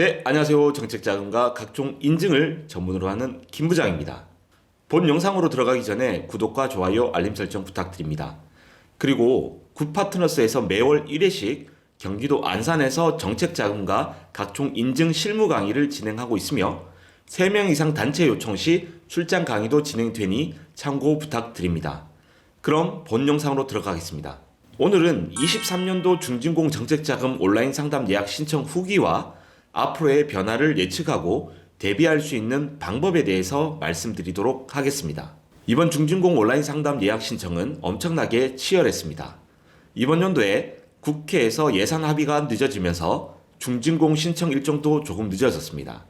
네, 안녕하세요. 정책 자금과 각종 인증을 전문으로 하는 김 부장입니다. 본 영상으로 들어가기 전에 구독과 좋아요, 알림 설정 부탁드립니다. 그리고 굿파트너스에서 매월 1회씩 경기도 안산에서 정책 자금과 각종 인증 실무 강의를 진행하고 있으며 3명 이상 단체 요청 시 출장 강의도 진행되니 참고 부탁드립니다. 그럼 본 영상으로 들어가겠습니다. 오늘은 23년도 중진공 정책자금 온라인 상담 예약 신청 후기와 앞으로의 변화를 예측하고 대비할 수 있는 방법에 대해서 말씀드리도록 하겠습니다. 이번 중진공 온라인 상담 예약 신청은 엄청나게 치열했습니다. 이번 연도에 국회에서 예산 합의가 늦어지면서 중진공 신청 일정도 조금 늦어졌습니다.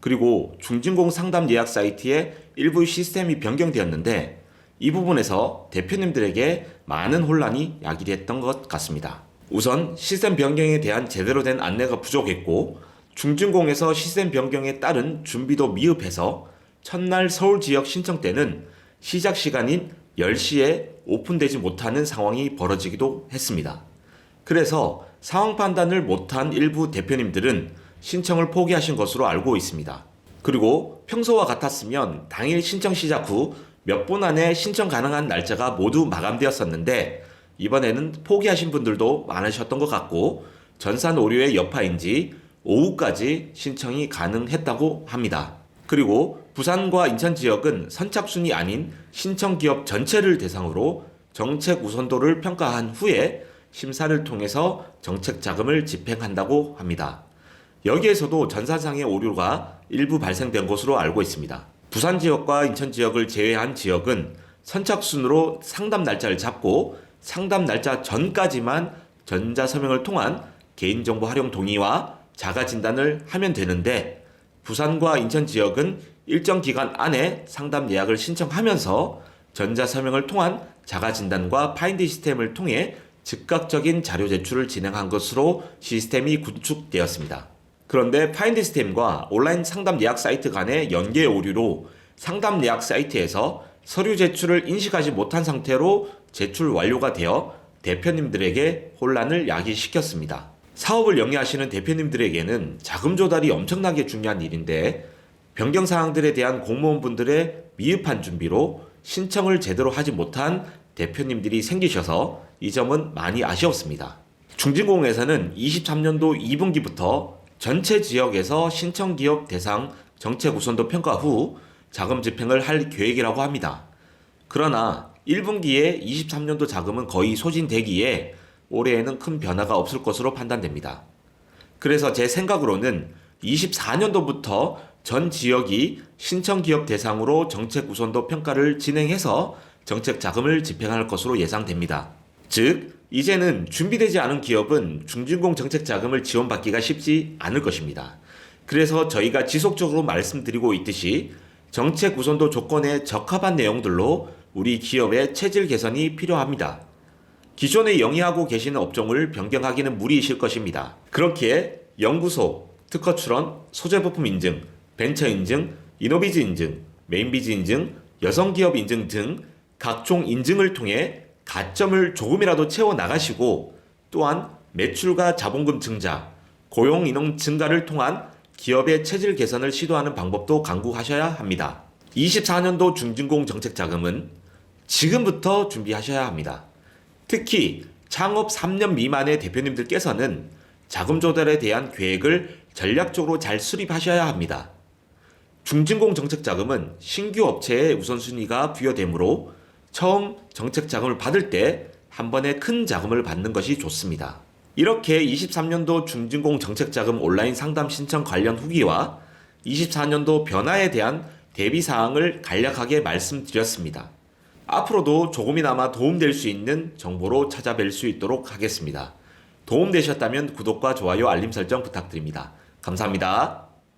그리고 중진공 상담 예약 사이트의 일부 시스템이 변경되었는데 이 부분에서 대표님들에게 많은 혼란이 야기됐던 것 같습니다. 우선 시스템 변경에 대한 제대로 된 안내가 부족했고 중진공에서 시스템 변경에 따른 준비도 미흡해서 첫날 서울 지역 신청 때는 시작 시간인 10시에 오픈되지 못하는 상황이 벌어지기도 했습니다. 그래서 상황 판단을 못한 일부 대표님들은 신청을 포기하신 것으로 알고 있습니다. 그리고 평소와 같았으면 당일 신청 시작 후 몇 분 안에 신청 가능한 날짜가 모두 마감되었었는데 이번에는 포기하신 분들도 많으셨던 것 같고 전산 오류의 여파인지 오후까지 신청이 가능했다고 합니다. 그리고 부산과 인천 지역은 선착순이 아닌 신청 기업 전체를 대상으로 정책 우선도를 평가한 후에 심사를 통해서 정책 자금을 집행한다고 합니다. 여기에서도 전산상의 오류가 일부 발생된 것으로 알고 있습니다. 부산 지역과 인천 지역을 제외한 지역은 선착순으로 상담 날짜를 잡고 상담 날짜 전까지만 전자서명을 통한 개인정보 활용 동의와 자가 진단을 하면 되는데 부산과 인천 지역은 일정 기간 안에 상담 예약을 신청하면서 전자서명을 통한 자가 진단과 파인드 시스템을 통해 즉각적인 자료 제출을 진행한 것으로 시스템이 구축되었습니다. 그런데 파인드 시스템과 온라인 상담 예약 사이트 간의 연계 오류로 상담 예약 사이트에서 서류 제출을 인식하지 못한 상태로 제출 완료가 되어 대표님들에게 혼란을 야기시켰습니다. 사업을 영위하시는 대표님들에게는 자금 조달이 엄청나게 중요한 일인데 변경 사항들에 대한 공무원분들의 미흡한 준비로 신청을 제대로 하지 못한 대표님들이 생기셔서 이 점은 많이 아쉬웠습니다. 중진공에서는 23년도 2분기부터 전체 지역에서 신청 기업 대상 정책 우선도 평가 후 자금 집행을 할 계획이라고 합니다. 그러나 1분기에 23년도 자금은 거의 소진되기에 올해에는 큰 변화가 없을 것으로 판단됩니다. 그래서 제 생각으로는 24년도부터 전 지역이 신청 기업 대상으로 정책 우선도 평가를 진행해서 정책 자금을 집행할 것으로 예상됩니다. 즉, 이제는 준비되지 않은 기업은 중진공 정책 자금을 지원받기가 쉽지 않을 것입니다. 그래서 저희가 지속적으로 말씀드리고 있듯이 정책 우선도 조건에 적합한 내용들로 우리 기업의 체질 개선이 필요합니다. 기존에 영위하고 계시는 업종을 변경하기는 무리이실 것입니다. 그렇기에 연구소, 특허 출원, 소재 부품 인증, 벤처 인증, 이노비즈 인증, 메인비즈 인증, 여성기업 인증 등 각종 인증을 통해 가점을 조금이라도 채워 나가시고 또한 매출과 자본금 증자, 고용 인원 증가를 통한 기업의 체질 개선을 시도하는 방법도 강구하셔야 합니다. 24년도 중진공 정책 자금은 지금부터 준비하셔야 합니다. 특히 창업 3년 미만의 대표님들께서는 자금 조달에 대한 계획을 전략적으로 잘 수립하셔야 합니다. 중진공 정책 자금은 신규 업체의 우선순위가 부여되므로 처음 정책 자금을 받을 때 한 번에 큰 자금을 받는 것이 좋습니다. 이렇게 23년도 중진공 정책 자금 온라인 상담 신청 관련 후기와 24년도 변화에 대한 대비 사항을 간략하게 말씀드렸습니다. 앞으로도 조금이나마 도움될 수 있는 정보로 찾아뵐 수 있도록 하겠습니다. 도움되셨다면 구독과 좋아요, 알림 설정 부탁드립니다. 감사합니다.